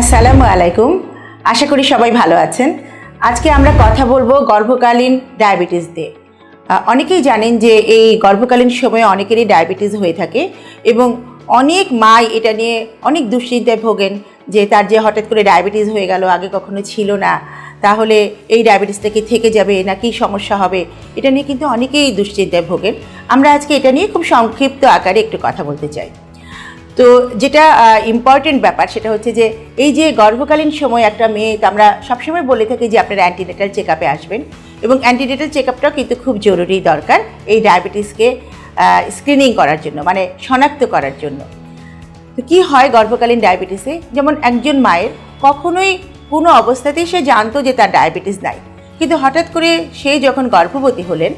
আসসালামু আলাইকুম। আশা করি সবাই ভালো আছেন। আজকে আমরা কথা বলব গর্ভকালীন ডায়াবেটিস দিয়ে। অনেকেই জানেন যে এই গর্ভকালীন সময়ে অনেকেরই ডায়াবেটিস হয়ে থাকে এবং অনেক মাই এটা নিয়ে অনেক দুশ্চিন্তায় ভোগেন যে তার যে হঠাৎ করে ডায়াবেটিস হয়ে গেল, আগে কখনো ছিল না, তাহলে এই ডায়াবেটিসটা কি থেকে যাবে, না কি সমস্যা হবে, এটা নিয়ে কিন্তু অনেকেই দুশ্চিন্তায় ভোগেন। আমরা আজকে এটা নিয়ে খুব সংক্ষিপ্ত আকারে একটু কথা বলতে চাই। তো যেটা ইম্পর্টেন্ট ব্যাপার সেটা হচ্ছে যে, এই যে গর্ভকালীন সময় একটা মেয়ে আমরা সবসময় বলে থাকি যে আপনারা অ্যান্টিনেটাল চেক আপে আসবেন এবং অ্যান্টিনেটাল চেক আপটাও কিন্তু খুব জরুরি দরকার এই ডায়াবেটিসকে স্ক্রিনিং করার জন্য মানে শনাক্ত করার জন্য। তো কী হয় গর্ভকালীন ডায়াবেটিসে যেমন একজন মায়ের কখনোই কোনো অবস্থাতেই সে জানতো যে তার ডায়াবেটিস নাই। কিন্তু হঠাৎ করে সে যখন গর্ভবতী হলেন,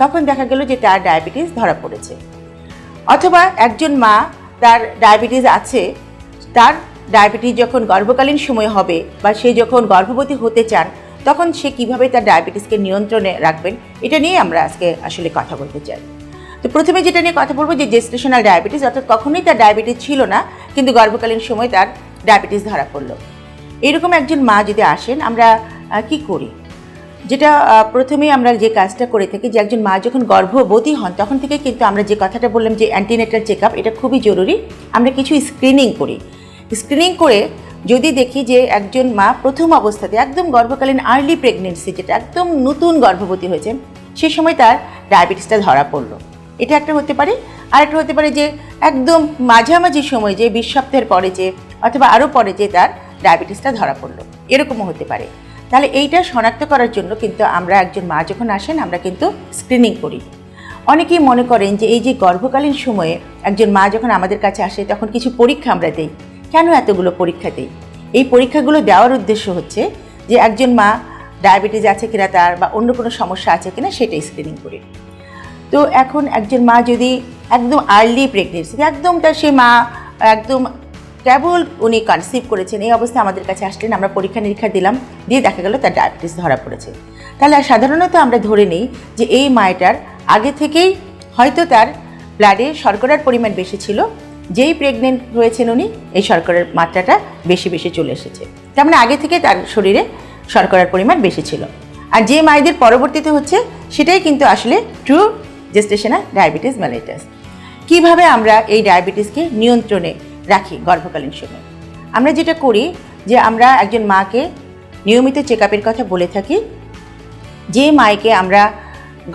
তখন দেখা গেল যে তার ডায়াবেটিস ধরা পড়েছে। অথবা একজন মা তার ডায়াবেটিস আছে, তার ডায়াবেটিস যখন গর্ভকালীন সময় হবে বা সে যখন গর্ভবতী হতে চান, তখন সে কীভাবে তার ডায়াবেটিসকে নিয়ন্ত্রণে রাখবেন, এটা নিয়ে আমরা আজকে আসলে কথা বলতে চাই। তো প্রথমে যেটা নিয়ে কথা বলব যে জেস্টেশনাল ডায়াবেটিস অর্থাৎ কখনোই তার ডায়াবেটিস ছিল না, কিন্তু গর্ভকালীন সময় তার ডায়াবেটিস ধরা পড়ল। এরকম একজন মা যদি আসেন, আমরা কি করি? যেটা প্রথমেই আমরা যে কাজটা করে থাকি, যে একজন মা যখন গর্ভবতী হন, তখন থেকে কিন্তু আমরা যে কথাটা বললাম যে অ্যান্টিনেটাল চেক এটা খুবই জরুরি। আমরা কিছু স্ক্রিনিং করি। স্ক্রিনিং করে যদি দেখি যে একজন মা প্রথম অবস্থাতে একদম গর্ভকালীন আর্লি প্রেগনেন্সি যেটা একদম নতুন গর্ভবতী হয়েছে, সে সময় তার ডায়াবেটিসটা ধরা পড়ল। এটা একটা হতে পারে। আর একটা হতে পারে যে একদম মাঝামাঝি সময় যে বিশ সপ্তাহের পরে যে, অথবা আরও পরে যে তার ডায়াবেটিসটা ধরা পড়ল। এরকমও হতে পারে। তাহলে এইটা শনাক্ত করার জন্য কিন্তু আমরা একজন মা যখন আসেন, আমরা কিন্তু স্ক্রিনিং করি। অনেকেই মনে করেন যে এই যে গর্ভকালীন সময়ে একজন মা যখন আমাদের কাছে আসে, তখন কিছু পরীক্ষা আমরা দেই। কেন এতগুলো পরীক্ষা দেই? এই পরীক্ষাগুলো দেওয়ার উদ্দেশ্য হচ্ছে যে একজন মা ডায়াবেটিস আছে কিনা তার বা অন্য কোনো সমস্যা আছে কিনা সেটাই স্ক্রিনিং করি। তো এখন একজন মা যদি একদম আর্লি প্রেগনেন্সি একদম তার সে মা একদম কেবল উনি কনসিভ করেছেন, এই অবস্থায় আমাদের কাছে আসলেন, আমরা পরীক্ষা নিরীক্ষা দিলাম, দিয়ে দেখা গেল তার ডায়াবেটিস ধরা পড়েছে। তাহলে সাধারণত আমরা ধরে নিই যে এই মায়েটার আগে থেকেই হয়তো তার ব্লাডে শর্করার পরিমাণ বেশি ছিল, যেই প্রেগনেন্ট হয়েছেন উনি, এই শর্করার মাত্রাটা বেশি বেশি চলে এসেছে। তার মানে আগে থেকে তার শরীরে শর্করার পরিমাণ বেশি ছিল। আর যে মায়েদের পরবর্তীতে হচ্ছে, সেটাই কিন্তু আসলে ট্রু জেস্টেশনাল ডায়াবেটিস মেলাইটাস কীভাবে আমরা এই ডায়াবেটিসকে নিয়ন্ত্রণে রাখি গর্ভকালীন সময়। আমরা যেটা করি যে আমরা একজন মাকে নিয়মিত চেক কথা বলে থাকি। যে মাকে আমরা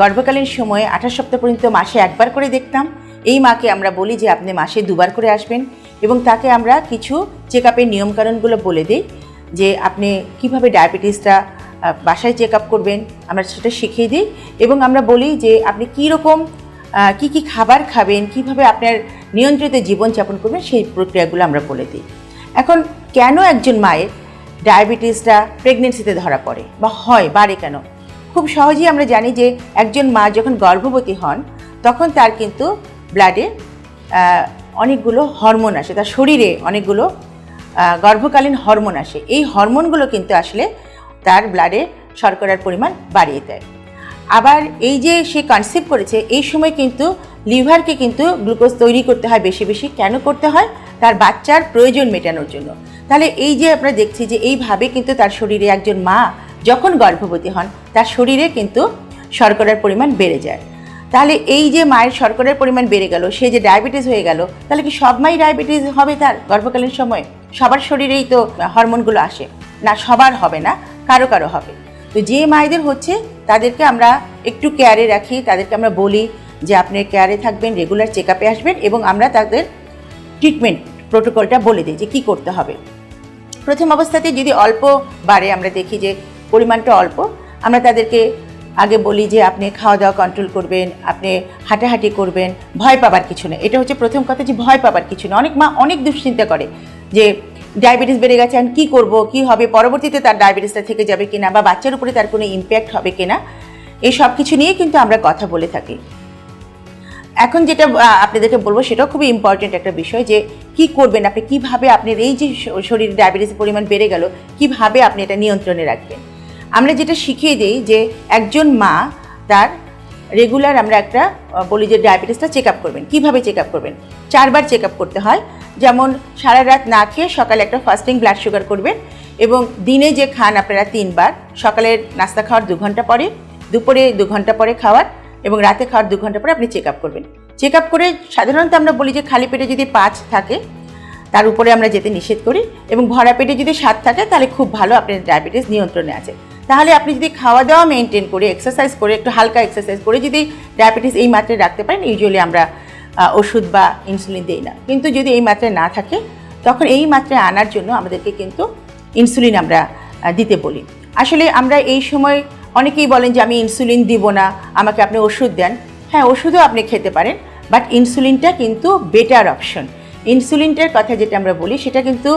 গর্ভকালীন সময়ে আঠাশ সপ্তাহ পর্যন্ত মাসে একবার করে দেখতাম, এই মাকে আমরা বলি যে আপনি মাসে দুবার করে আসবেন এবং তাকে আমরা কিছু চেক আপের নিয়মকানুনগুলো বলে দিই যে আপনি কীভাবে ডায়াবেটিসটা বাসায় চেক আপ করবেন, আমরা সেটা শিখিয়ে দিই এবং আমরা বলি যে আপনি কী রকম কি কি খাবার খাবেন, কীভাবে আপনার নিয়ন্ত্রিত জীবনযাপন করবেন, সেই প্রক্রিয়াগুলো আমরা বলে দিই। এখন কেন একজন মায়ের ডায়াবেটিসটা প্রেগনেন্সিতে ধরা পড়ে বা হয়, বাড়ে কেন? খুব সহজেই আমরা জানি যে একজন মা যখন গর্ভবতী হন, তখন তার কিন্তু ব্লাডে অনেকগুলো হরমোন আসে, তার শরীরে অনেকগুলো গর্ভকালীন হরমোন আসে। এই হরমোনগুলো কিন্তু আসলে তার ব্লাডে শর্করার পরিমাণ বাড়িয়ে দেয়। আবার এই যে সে কনসেপ্ট করেছে, এই সময় কিন্তু লিভারকে কিন্তু গ্লুকোজ তৈরি করতে হয় বেশি বেশি। কেন করতে হয়? তার বাচ্চার প্রয়োজন মেটানোর জন্য। তাহলে এই যে আমরা দেখছি যে এইভাবে কিন্তু তার শরীরে একজন মা যখন গর্ভবতী হন, তার শরীরে কিন্তু শর্করার পরিমাণ বেড়ে যায়। তাহলে এই যে মায়ের শর্করার পরিমাণ বেড়ে গেল, সে যে ডায়াবেটিস হয়ে গেল, তাহলে কি সব মাই ডায়াবেটিস হবে তার গর্ভকালীন সময়? সবার শরীরেই তো হরমোনগুলো আসে। না, সবার হবে না, কারও কারও হবে। তো যে মায়েদের হচ্ছে তাদেরকে আমরা একটু কেয়ারে রাখি, তাদেরকে আমরা বলি যে আপনি কেয়ারে থাকবেন রেগুলার চেক আপে আসবেন এবং আমরা তাদের ট্রিটমেন্ট প্রোটোকলটা বলে দিই যে কী করতে হবে। প্রথম অবস্থাতে যদি অল্প বাড়ে, আমরা দেখি যে পরিমাণটা অল্প, আমরা তাদেরকে আগে বলি যে আপনি খাওয়া দাওয়া কন্ট্রোল করবেন, আপনি হাঁটাহাঁটি করবেন, ভয় পাবার কিছু না এটা হচ্ছে প্রথম কথা যে ভয় পাবার কিছু না অনেক মা অনেক দুশ্চিন্তা করে যে ডায়াবেটিস বেড়ে গেছে আমি কী করব, কী হবে, পরবর্তীতে তার ডায়াবেটিসটা থেকে যাবে কিনা বা বাচ্চার উপরে তার কোনো ইম্প্যাক্ট হবে কিনা, এই সব কিছু নিয়ে কিন্তু আমরা কথা বলে থাকি। এখন যেটা আপনাদেরকে বলব, সেটাও খুবই ইম্পর্টেন্ট একটা বিষয় যে কি করবেন আপনি, কীভাবে আপনার এই যে শরীরে ডায়াবেটিসের পরিমাণ বেড়ে গেল, কীভাবে আপনি এটা নিয়ন্ত্রণে রাখবেন। আমরা যেটা শিখিয়ে দিই যে একজন মা, তার রেগুলার আমরা একটা বলি যে ডায়াবেটিসটা চেক আপ করবেন। কীভাবে চেক আপ করবেন? চারবার চেক আপ করতে হয়। যেমন সারা রাত না খেয়ে সকালে একটা ফাস্টিং ব্লাড সুগার করবেন এবং দিনে যে খান আপনারা তিনবার, সকালের নাস্তা খাওয়ার দু ঘণ্টা পরে, দুপুরে দু ঘণ্টা পরে খাওয়ার এবং রাতে খাওয়ার দু ঘণ্টা পরে আপনি চেক আপ করবেন। চেক আপ করে সাধারণত আমরা বলি যে খালি পেটে যদি পাঁচ থাকে, তার উপরে আমরা যেতে নিষেধ করি এবং ভরা পেটে যদি সাত থাকে, তাহলে খুব ভালো আপনার ডায়াবেটিস নিয়ন্ত্রণে আছে। তাহলে আপনি যদি খাওয়া দাওয়া মেনটেন করে এক্সারসাইজ করে, একটু হালকা এক্সারসাইজ করে যদি ডায়াবেটিস এই মাত্রায় রাখতে পারেন ইউজুয়ালি আমরা ওষুধ বা ইনসুলিন দিই না। কিন্তু যদি এই মাত্রায় না থাকে, তখন এই মাত্রায় আনার জন্য আমাদেরকে কিন্তু ইনসুলিন আমরা দিতে বলি। আসলে আমরা এই সময় অনেকেই বলেন যে, আমি ইনসুলিন দিব না, আমাকে আপনি ওষুধ দেন। হ্যাঁ ওষুধও আপনি খেতে পারেন বাট ইনসুলিনটা কিন্তু বেটার অপশন ইনসুলিনটার কথা যেটা আমরা বলি, সেটা কিন্তু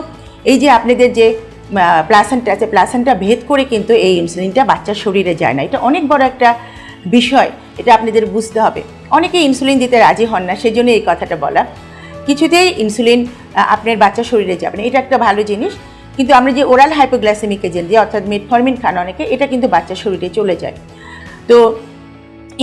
এই যে আপনাদের যে প্লাসেন্টা আছে প্লাসেন্টা ভেদ করে কিন্তু এই ইনসুলিনটা বাচ্চার শরীরে যায় না। এটা অনেক বড় একটা বিষয়, এটা আপনাদের বুঝতে হবে। অনেকে ইনসুলিন দিতে রাজি হন না সেই জন্য এই কথাটা বলা। কিছুতেই ইনসুলিন আপনার বাচ্চার শরীরে যাবে না। এটা একটা ভালো জিনিস, কিন্তু আমরা যে ওরাল হাইপোগ্লাসেমিক এজেন্ট দিই অর্থাৎ মেটফরমিন খান অনেকে, এটা কিন্তু বাচ্চার শরীরে চলে যায়। তো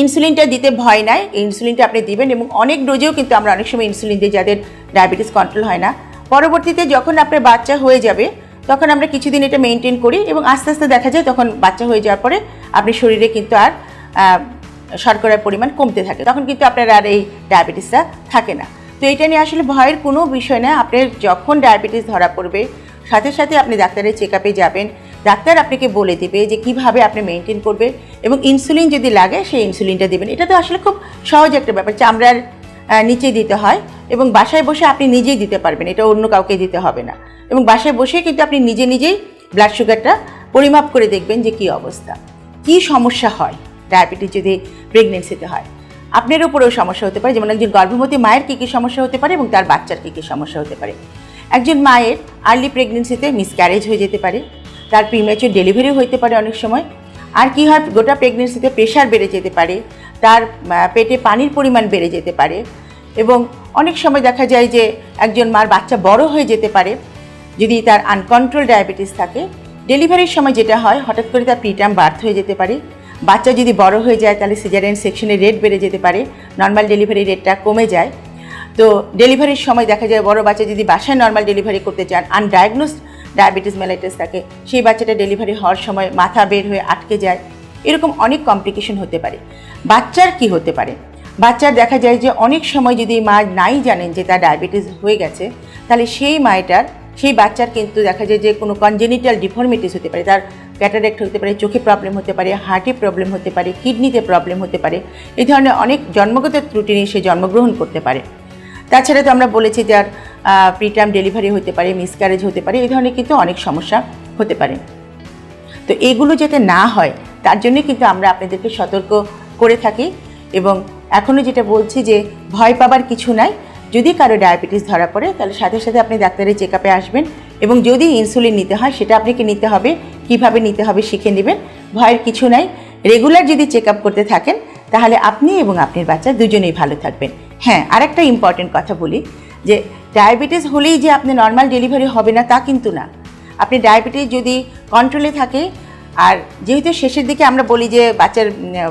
ইনসুলিনটা দিতে ভয় নাই ইনসুলিনটা আপনি দিবেন এবং অনেক ডোজেও কিন্তু আমরা অনেক সময় ইনসুলিন দিই যাদের ডায়াবেটিস কন্ট্রোল হয় না। পরবর্তীতে যখন আপনার বাচ্চা হয়ে যাবে তখন আমরা কিছুদিন এটা মেনটেন করি এবং আস্তে আস্তে দেখা যায় তখন বাচ্চা হয়ে যাওয়ার পরে আপনি শরীরে কিন্তু আর শর্করার পরিমাণ কমতে থাকে। তখন কিন্তু আপনার আর এই ডায়াবেটিসটা থাকে না। তো এটা নিয়ে আসলে ভয়ের কোনো বিষয় না। আপনার যখন ডায়াবেটিস ধরা পড়বে, সাথে সাথে আপনি ডাক্তারের চেক আপে যাবেন। ডাক্তার আপনাকে বলে দেবে যে কীভাবে আপনি মেনটেন করবে এবং ইনসুলিন যদি লাগে, সেই ইনসুলিনটা দেবেন। এটা তো আসলে খুব সহজ একটা ব্যাপার। চামড়ার নিচে দিতে হয়। এবং বাসায় বসে আপনি নিজেই দিতে পারবেন, এটা অন্য কাউকে দিতে হবে না। এবং বাসায় বসেই কিন্তু আপনি নিজে নিজেই ব্লাড সুগারটা পরিমাপ করে দেখবেন যে কী অবস্থা, কী সমস্যা হয় ডায়াবেটিস যদি প্রেগনেন্সিতে হয়। আপনার উপরেও সমস্যা হতে পারে, যেমন একজন গর্ভবতী মায়ের কী কী সমস্যা হতে পারে এবং তার বাচ্চার কী কী সমস্যা হতে পারে। একজন মায়ের আর্লি প্রেগনেন্সিতে মিসক্যারেজ হয়ে যেতে পারে, তার প্রিম্যাচুর ডেলিভারি হতে পারে অনেক সময়। আর কি হয়, গোটা প্রেগনেন্সিতে প্রেশার বেড়ে যেতে পারে, তার পেটে পানির পরিমাণ বেড়ে যেতে পারে। এবং অনেক সময় দেখা যায় যে একজন মার বাচ্চা বড় হয়ে যেতে পারে, যদি তার আনকন্ট্রোল ডায়াবেটিস থাকে ডেলিভারির সময় যেটা হয়, হঠাৎ করে তার প্রিটার্ম বার্থ হয়ে যেতে পারে। বাচ্চা যদি বড় হয়ে যায়, তাহলে সিজারিয়ান সেকশনের রেট বেড়ে যেতে পারে নর্মাল ডেলিভারি রেটটা কমে যায়। তো ডেলিভারির সময় দেখা যায় বড় বাচ্চা যদি বাসায় নর্মাল ডেলিভারি করতে চান আনডায়াগনোসড ডায়াবেটিস মেলাইটিস থাকে, সেই বাচ্চাটা ডেলিভারি হওয়ার সময় মাথা বের হয়ে আটকে যায়। এরকম অনেক কমপ্লিকেশন হতে পারে। বাচ্চার কি হতে পারে? বাচ্চার দেখা যায় যে অনেক সময় যদি মা নাই জানেন যে তার ডায়াবেটিস হয়ে গেছে, তাহলে সেই মায়েটার, সেই বাচ্চার কিন্তু দেখা যায় যে কোনো কনজেনিটাল ডিফর্মিটিস হতে পারে, তার ক্যাটারেক্ট হতে পারে, চোখে প্রবলেম হতে পারে হার্টে প্রবলেম হতে পারে কিডনিতে প্রবলেম হতে পারে, এই ধরনের অনেক জন্মগত ত্রুটি নিয়ে সে জন্মগ্রহণ করতে পারে। তাছাড়া তো আমরা বলেছি যার প্রিটার্ম ডেলিভারি হতে পারে মিসক্যারেজ হতে পারে, এই ধরনের কিন্তু অনেক সমস্যা হতে পারে। তো এগুলো যাতে না হয়, তার জন্যই কিন্তু আমরা আপনাদেরকে সতর্ক করে থাকি এবং এখনও যেটা বলছি যে ভয় পাবার কিছু নাই। যদি কারও ডায়াবেটিস ধরা পড়ে, তাহলে সাথে সাথে আপনি ডাক্তারের চেক আপে আসবেন এবং যদি ইনসুলিন নিতে হয়, সেটা আপনাকে নিতে হবে, কীভাবে নিতে হবে শিখে নেবেন। ভয়ের কিছু নাই। রেগুলার যদি চেক আপ করতে থাকেন, তাহলে আপনি এবং আপনার বাচ্চা দুজনেই ভালো থাকবেন। হ্যাঁ আরেকটা ইম্পর্টেন্ট কথা বলি, যে ডায়াবেটিস হলেই যে আপনি নর্মাল ডেলিভারি হবে না, তা কিন্তু না। আপনি ডায়াবেটিস যদি কন্ট্রোলে থাকে আর যেহেতু শেষের দিকে আমরা বলি যে বাচ্চার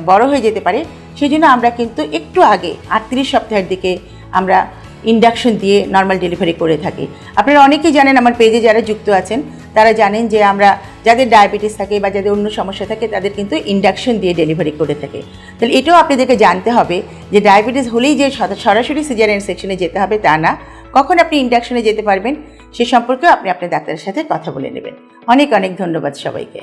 বড় হয়ে যেতে পারে সেই জন্য আমরা কিন্তু একটু আগে, আটত্রিশ সপ্তাহের দিকে আমরা ইন্ডাকশন দিয়ে নর্মাল ডেলিভারি করে থাকি। আপনারা অনেকেই জানেন আমার পেজে যারা যুক্ত আছেন, তারা জানেন যে আমরা যাদের ডায়াবেটিস থাকে বা যাদের অন্য সমস্যা থাকে, তাদের কিন্তু ইন্ডাকশন দিয়ে ডেলিভারি করে থাকে। তাহলে এটাও আপনাদেরকে জানতে হবে যে ডায়াবেটিস হলেই যে সরাসরি সিজারিয়ান সেকশনে যেতে হবে তা না। কখন আপনি ইন্ডাকশনে যেতে পারবেন, সে সম্পর্কেও আপনি আপনার ডাক্তারের সাথে কথা বলে নেবেন। অনেক অনেক ধন্যবাদ সবাইকে।